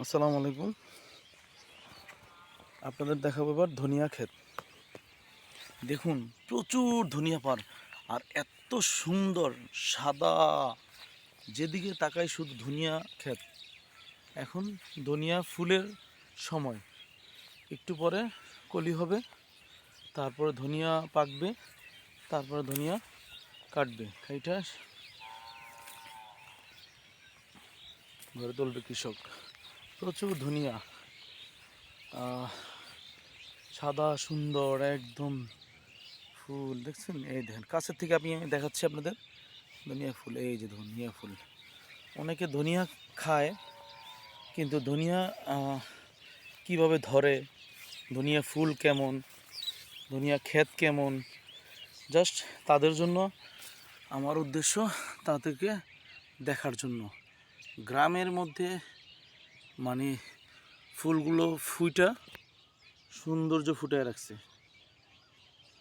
আসসালামু আলাইকুম। আপনাদের দেখাবো এবার ধনিয়া ক্ষেত। দেখুন, প্রচুর ধনিয়া পার, আর এত সুন্দর, সাদা। যেদিকে তাকাই শুধু ধনিয়া ক্ষেত। এখন ধনিয়া ফুলের সময়। একটু পরে কলি হবে, তারপরে ধনিয়া পাকবে, তারপরে ধনিয়া কাটবে। এইটা ঘরে তুলবে কৃষক। প্রচুর ধনিয়া। সাদা, সুন্দর, একদম ফুল। দেখছেন? এই দেখেন, কাছের থেকে আমি দেখাচ্ছি আপনাদের। ধনিয়া ফুল, এই যে ধনিয়া ফুল। অনেকে ধনিয়া খায়, কিন্তু ধনিয়া কীভাবে ধরে, ধনিয়া ফুল কেমন, ধনিয়া ক্ষেত কেমন, জাস্ট তাদের জন্য, আমার উদ্দেশ্য তাদেরকে দেখার জন্য। গ্রামের মধ্যে মানে ফুলগুলো ফুইটা সৌন্দর্য ফুটায় রাখছে।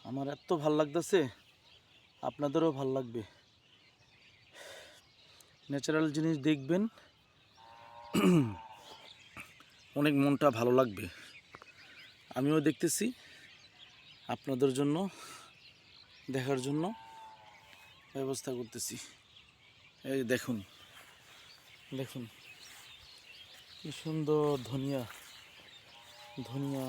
আমার এত ভালো লাগতেছে, আপনাদেরও ভালো লাগবে। ন্যাচারাল জিনিস দেখবেন, অনেক মনটা ভালো লাগবে। আমিও দেখতেছি আপনাদের জন্য, দেখার জন্য ব্যবস্থা করতেছি। এই দেখুন দেখুন। কি সুন্দর ধনিয়া ধনিয়া